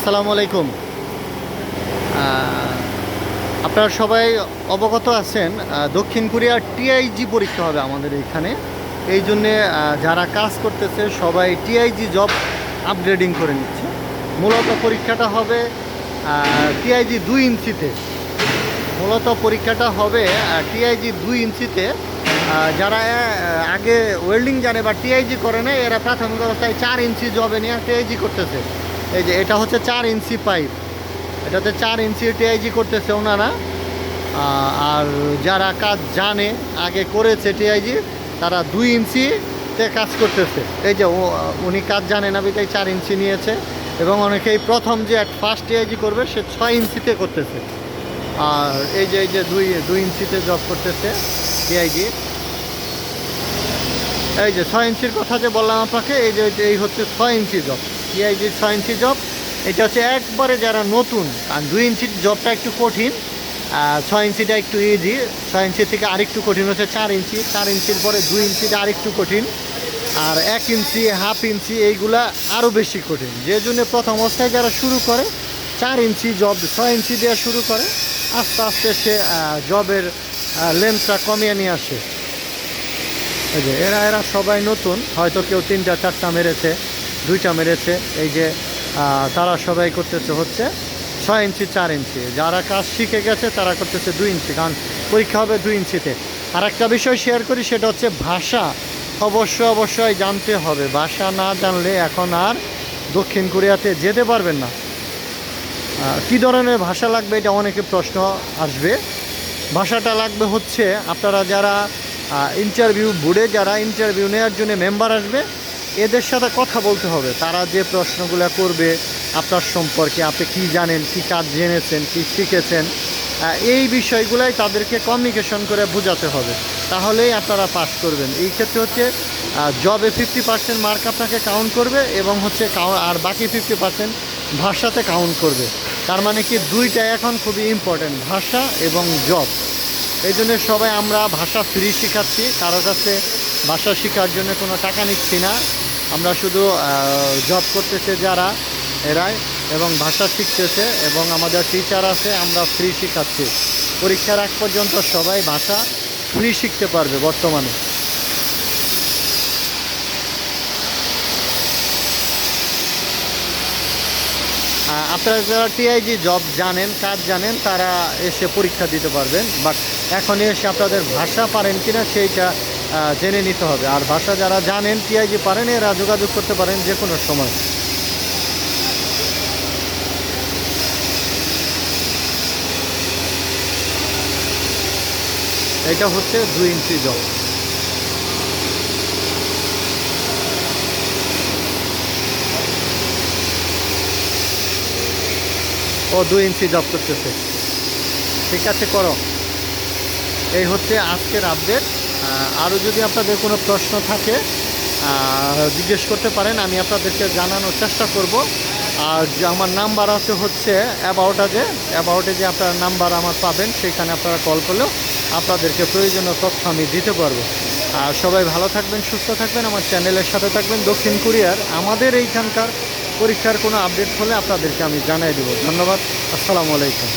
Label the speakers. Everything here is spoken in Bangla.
Speaker 1: আসসালামু আলাইকুম। আপনারা সবাই অবগত আছেন দক্ষিণ কোরিয়ার টিআইজি পরীক্ষা হবে আমাদের এখানে। এই জন্যে যারা কাজ করতেছে, সবাই টিআইজি জব আপগ্রেডিং করে নিচ্ছে। মূলত পরীক্ষাটা হবে টিআইজি দুই ইঞ্চিতে। মূলত পরীক্ষাটা হবে টিআইজি দুই ইঞ্চিতে। যারা আগে ওয়েল্ডিং জানে বা টিআইজি করে না এরা প্রাথমিক অবস্থায় চার ইঞ্চি জবে নিয়ে টিআইজি করতেছে। এই যে এটা হচ্ছে চার ইঞ্চি পাইপ। এটাতে চার ইঞ্চি টিআইজি করতেছে ওনারা। আর যারা কাজ জানে, আগে করেছে টিআইজি, তারা দুই ইঞ্চিতে কাজ করতেছে। এই যে উনি কাজ জানে না বিতাই চার ইঞ্চি নিয়েছে। এবং অনেকেই প্রথম যে এক ফার্স্ট টিআইজি করবে, সে ছয় ইঞ্চিতে করতেছে। আর এই যে এই যে দুই দুই ইঞ্চিতে জব করতেছে টিআইজি। এই যে ছয় ইঞ্চির কথা যে বললাম আপনাকে, এই যে, এই হচ্ছে ছয় ইঞ্চি জব টিআইজি ছয় ইঞ্চি জব এটা হচ্ছে একবারে যারা নতুন আর দুই ইঞ্চির জবটা একটু কঠিন ছয় ইঞ্চিটা একটু ইজি ছয় ইঞ্চি থেকে আরেকটু কঠিন হচ্ছে চার ইঞ্চি চার ইঞ্চির পরে দুই ইঞ্চিটা আরেকটু কঠিন, আর এক ইঞ্চি হাফ ইঞ্চি এইগুলা আরও বেশি কঠিন। যে জন্য প্রথম অবস্থায় যারা শুরু করে চার ইঞ্চি জব ছয় ইঞ্চি দেওয়া শুরু করে, আস্তে আস্তে সে জবের লেন্থটা কমিয়ে নিয়ে আসে। এরা এরা সবাই নতুন, হয়তো কেউ তিনটা, চারটা মেরেছে। দুইটা মেরেছে। এই যে তারা সবাই করতেছে হচ্ছে ছয় ইঞ্চি, চার ইঞ্চি। যারা কাজ শিখে গেছে, তারা করতেছে দুই ইঞ্চি। কারণ পরীক্ষা হবে দুই ইঞ্চিতে। আর একটা বিষয় শেয়ার করি, সেটা হচ্ছে ভাষা। অবশ্যই অবশ্যই জানতে হবে। ভাষা না জানলে এখন আর দক্ষিণ কোরিয়াতে যেতে পারবেন না। কী ধরনের ভাষা লাগবে, এটা অনেকে প্রশ্ন আসবে। ভাষাটা লাগবে হচ্ছে, আপনারা যারা ইন্টারভিউ বোর্ডে যারা ইন্টারভিউ নেওয়ার জন্য মেম্বার আসবে এদের সাথে কথা বলতে হবে। তারা যে প্রশ্নগুলো করবে আপনার সম্পর্কে, আপনি কি জানেন, কি কাজ জেনেছেন, কি শিখেছেন এই বিষয়গুলাই তাদেরকে কমিউনিকেশন করে বোঝাতে হবে। তাহলেই আপনারা পাস করবেন। এই ক্ষেত্রে হচ্ছে জবে ফিফটি পার্সেন্ট মার্ক আপনাকে কাউন্ট করবে এবং হচ্ছে আর বাকি ফিফটি পার্সেন্ট ভাষাতে কাউন্ট করবে। তার মানে কি দুইটা এখন খুবই ইম্পর্টেন্ট ভাষা এবং জব এই জন্য সবাই আমরা ভাষা ফ্রি শেখাচ্ছি। কারও কাছে ভাষা শেখার জন্য কোনো টাকা নিচ্ছি না। আমরা শুধু জব করতেছে যারা, এরাই, এবং ভাষা শিখতেছে, এবং আমাদের টিচার আছে, আমরা ফ্রি শেখাচ্ছি। পরীক্ষার আগ পর্যন্ত সবাই ভাষা ফ্রি শিখতে পারবে বর্তমানে। আপনারা যারা টিআইজি জব জানেন, কাজ জানেন, তারা এসে পরীক্ষা দিতে পারবেন বাট এখন এসে আপনাদের ভাষা পারেন কিনা, সেইটা জেনে নিতে হবে। আর ভাষা যারা জানেন টিআইজি পারেন, এরা যোগাযোগ করতে পারেন যে কোনো সময়। এটা হচ্ছে দুই ইঞ্চি জব ও দুই ইঞ্চি জব করতেছে ঠিক আছে, করো। এই হচ্ছে আজকের আপডেট আরও যদি আপনাদের কোনো প্রশ্ন থাকে জিজ্ঞেস করতে পারেন, আমি আপনাদেরকে জানানোর চেষ্টা করব। আর যে আমার নাম্বার আছে হচ্ছে অ্যাবাউটে যে অ্যাবাউটে যে আপনার নাম্বার আমার পাবেন সেখানে আপনারা কল করলেও আপনাদেরকে প্রয়োজনীয় তথ্য আমি দিতে পারব। আর সবাই ভালো থাকবেন, সুস্থ থাকবেন, আমার চ্যানেলের সাথে থাকবেন দক্ষিণ কোরিয়ার। আমাদের এইখানকার পরীক্ষার কোনো আপডেট হলে আপনাদেরকে আমি জানাই দেবো। ধন্যবাদ, আসসালামু আলাইকুম।